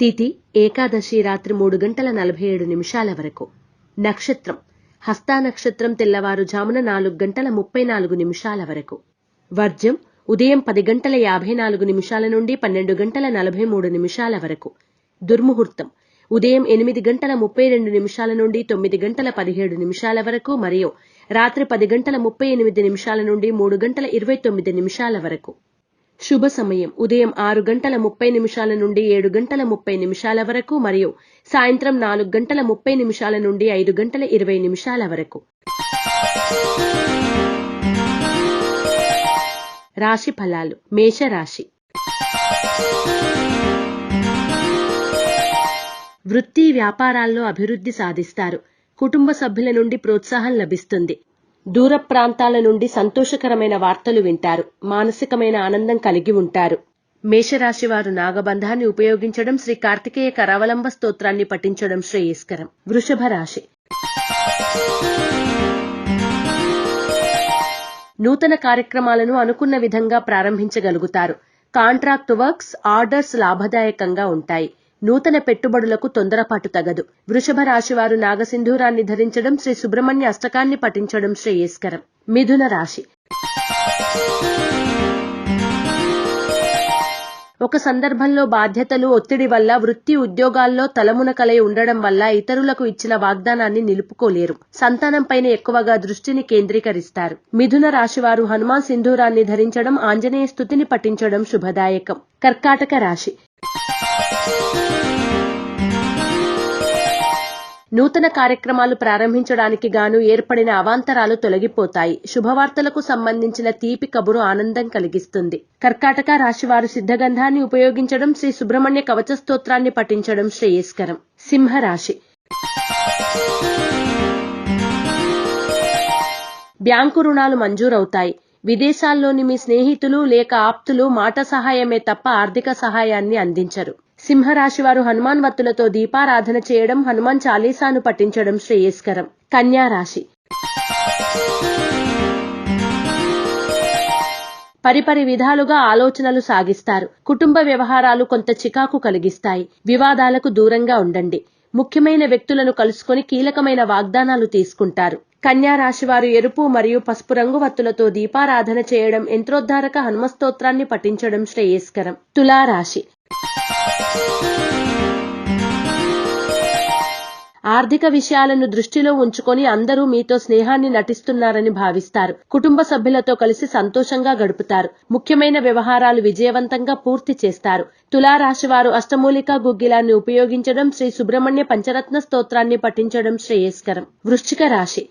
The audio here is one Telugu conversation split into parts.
తిథి ఏకాదశి రాత్రి మూడు గంటల నలభై ఏడు నిమిషాల వరకు. నక్షత్రం. హస్తా నక్షత్రం తెల్లవారుజామున నాలుగు గంటల ముప్పై నాలుగు నిమిషాల వరకు. వర్జం ఉదయం పది గంటల యాభై నాలుగు నిమిషాల నుండి పన్నెండు గంటల నలభై మూడు నిమిషాల వరకు. దుర్ముహూర్తం. ఉదయం ఎనిమిది గంటల ముప్పై రెండు నిమిషాల నుండి తొమ్మిది గంటల పదిహేడు నిమిషాల వరకు మరియు రాత్రి పది గంటల ముప్పై ఎనిమిది నిమిషాల నుండి మూడు గంటల ఇరవై తొమ్మిది నిమిషాల వరకు. శుభ సమయం ఉదయం ఆరు గంటల ముప్పై నిమిషాల నుండి ఏడు గంటల ముప్పై నిమిషాల వరకు మరియు సాయంత్రం నాలుగు గంటల ముప్పై నిమిషాల నుండి ఐదు గంటల ఇరవై నిమిషాల వరకు. రాశి ఫలాలు. మేషరాశి. వృత్తి వ్యాపారాల్లో అభివృద్ధి సాధిస్తారు. కుటుంబ సభ్యుల నుండి ప్రోత్సాహం లభిస్తుంది. దూర ప్రాంతాల నుండి సంతోషకరమైన వార్తలు వింటారు. మానసికమైన ఆనందం కలిగి ఉంటారు. మేషరాశి వారు నాగబంధాన్ని ఉపయోగించడం శ్రీ కార్తికేయ కరావలంబ స్తోత్రాన్ని పఠించడం శ్రేయస్కరం. వృషభ రాశి. నూతన కార్యక్రమాలను అనుకున్న విధంగా ప్రారంభించగలుగుతారు. కాంట్రాక్ట్ వర్క్స్ ఆర్డర్స్ లాభదాయకంగా ఉంటాయి. నూతన పెట్టుబడులకు తొందరపాటు తగదు. వృషభ రాశి వారు నాగసింధూరాన్ని ధరించడం శ్రీ సుబ్రహ్మణ్య అష్టకాన్ని పఠించడం శ్రేయస్కరం. మిథున రాశి. ఒక సందర్భంలో బాధ్యతలు ఒత్తిడి వల్ల వృత్తి ఉద్యోగాల్లో తలమునకలై ఉండడం వల్ల ఇతరులకు ఇచ్చిన వాగ్దానాన్ని నిలుపుకోలేరు. సంతానంపైన ఎక్కువగా దృష్టిని కేంద్రీకరిస్తారు. మిథున రాశివారు హనుమాన్ సింధూరాన్ని ధరించడం ఆంజనేయ స్థుతిని పఠించడం శుభదాయకం. కర్కాటక రాశి. నూతన కార్యక్రమాలు ప్రారంభించడానికి గాను ఏర్పడిన అవాంతరాలు తొలగిపోతాయి. శుభవార్తలకు సంబంధించిన తీపి కబురు ఆనందం కలిగిస్తుంది. కర్కాటక రాశివారు సిద్ధగంధాన్ని ఉపయోగించడం శ్రీ సుబ్రహ్మణ్య కవచ స్తోత్రాన్ని పఠించడం శ్రేయస్కరం. సింహరాశి బ్యాంకు రుణాలు మంజూరవుతాయి. విదేశాల్లోని మీ స్నేహితులు లేక ఆప్తులు మాట సహాయమే తప్ప ఆర్థిక సహాయాన్ని అందించరు. సింహరాశి వారు హనుమాన్ వత్తులతో దీపారాధన చేయడం హనుమాన్ చాలీసాను పఠించడం శ్రేయస్కరం. కన్యా రాశి. పరిపరి విధాలుగా ఆలోచనలు సాగిస్తారు. కుటుంబ వ్యవహారాలు కొంత చికాకు కలిగిస్తాయి. వివాదాలకు దూరంగా ఉండండి. ముఖ్యమైన వ్యక్తులను కలుసుకొని కీలకమైన వాగ్దానాలు తీసుకుంటారు. కన్యా రాశి వారు ఎరుపు మరియు పసుపు రంగు వత్తులతో దీపారాధన చేయడం యంత్రోద్ధారక హనుమస్తోత్రాన్ని పఠించడం శ్రేయస్కరం. తులారాశి. ఆర్థిక విషయాలను దృష్టిలో ఉంచుకొని అందరూ మీతో స్నేహాన్ని నటిస్తున్నారని భావిస్తారు. కుటుంబ సభ్యులతో కలిసి సంతోషంగా గడుపుతారు. ముఖ్యమైన వ్యవహారాలు విజయవంతంగా పూర్తి చేస్తారు. తులారాశి వారు అష్టమూలికా గుగ్గిలాన్ని ఉపయోగించడం శ్రీ సుబ్రహ్మణ్య పంచరత్న స్తోత్రాన్ని పఠించడం శ్రేయస్కరం. వృశ్చిక రాశి.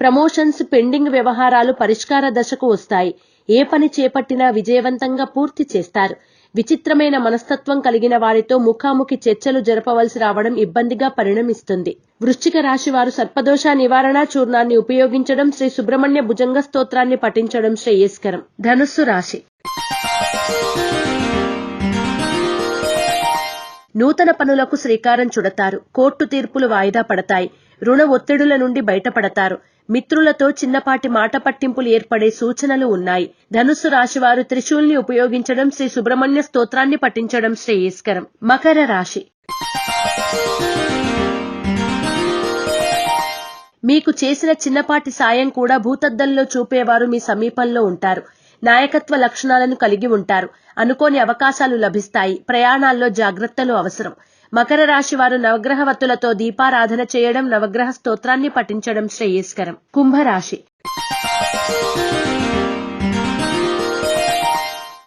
ప్రమోషన్స్ పెండింగ్ వ్యవహారాలు పరిష్కార దశకు వస్తాయి. ఏ పని చేపట్టినా విజయవంతంగా పూర్తి చేస్తారు. విచిత్రమైన మనస్తత్వం కలిగిన వారితో ముఖాముఖి చర్చలు జరపవలసి రావడం ఇబ్బందిగా పరిణమిస్తుంది. వృశ్చిక రాశి వారు సర్పదోష నివారణ చూర్ణాన్ని ఉపయోగించడం శ్రీ సుబ్రహ్మణ్య భుజంగ స్తోత్రాన్ని పఠించడం శ్రేయస్కరం. ధనుస్సు రాశి. నూతన పనులకు శ్రీకారం చుడతారు. కోర్టు తీర్పులు వాయిదా పడతాయి. రుణ ఒత్తిడుల నుండి బయటపడతారు. మిత్రులతో చిన్నపాటి మాట పట్టింపులు ఏర్పడే సూచనలు ఉన్నాయి. ధనుస్సు రాశివారు త్రిశూల్ని ఉపయోగించడం శ్రీ సుబ్రహ్మణ్య స్తోత్రాన్ని పఠించడం శ్రేయస్కరం. మకర రాశి. మీకు చేసిన చిన్నపాటి సాయం కూడా భూతద్దంలో చూపేవారు మీ సమీపంలో ఉంటారు. నాయకత్వ లక్షణాలను కలిగి ఉంటారు. అనుకోని అవకాశాలు లభిస్తాయి. ప్రయాణాల్లో జాగ్రత్తలు అవసరం. మకర రాశి వారు నవగ్రహవత్తులతో దీపారాధన చేయడం నవగ్రహ స్తోత్రాన్ని పఠించడం శ్రేయస్కరం. కుంభరాశి.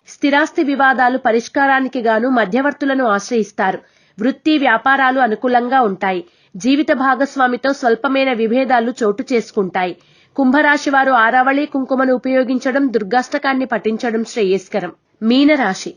స్థిరాస్తి వివాదాలు పరిష్కారానికి గాను మధ్యవర్తులను ఆశ్రయిస్తారు. వృత్తి వ్యాపారాలు అనుకూలంగా ఉంటాయి. జీవిత భాగస్వామితో స్వల్పమైన విభేదాలు చోటు చేసుకుంటాయి. కుంభరాశి వారు ఆరావళి కుంకుమను ఉపయోగించడం దుర్గాష్టకాన్ని పఠించడం శ్రేయస్కరం. మీనరాశి.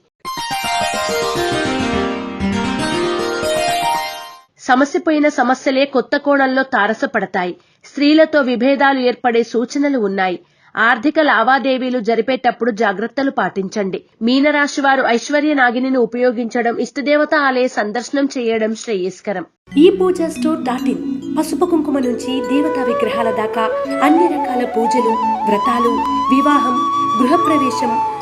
సమస్యపోయిన సమస్యలే కొత్త కోణంలో తారసపడతాయి. స్త్రీలతో విభేదాలు ఏర్పడే సూచనలు ఉన్నాయి. ఆర్థిక లావాదేవీలు జరిపేటప్పుడు జాగ్రత్తలు పాటించండి. మీనరాశి వారు ఐశ్వర్య నాగిని ఉపయోగించడం ఇష్టదేవత ఆలయ సందర్శనం చేయడం శ్రేయస్కరం. ఈ పూజ స్టోర్ డాట్ ఇన్. పసుపు కుంకుమ నుంచి దేవతా విగ్రహాల దాకా అన్ని రకాల పూజలు వ్రతాలు వివాహం గృహప్రవేశం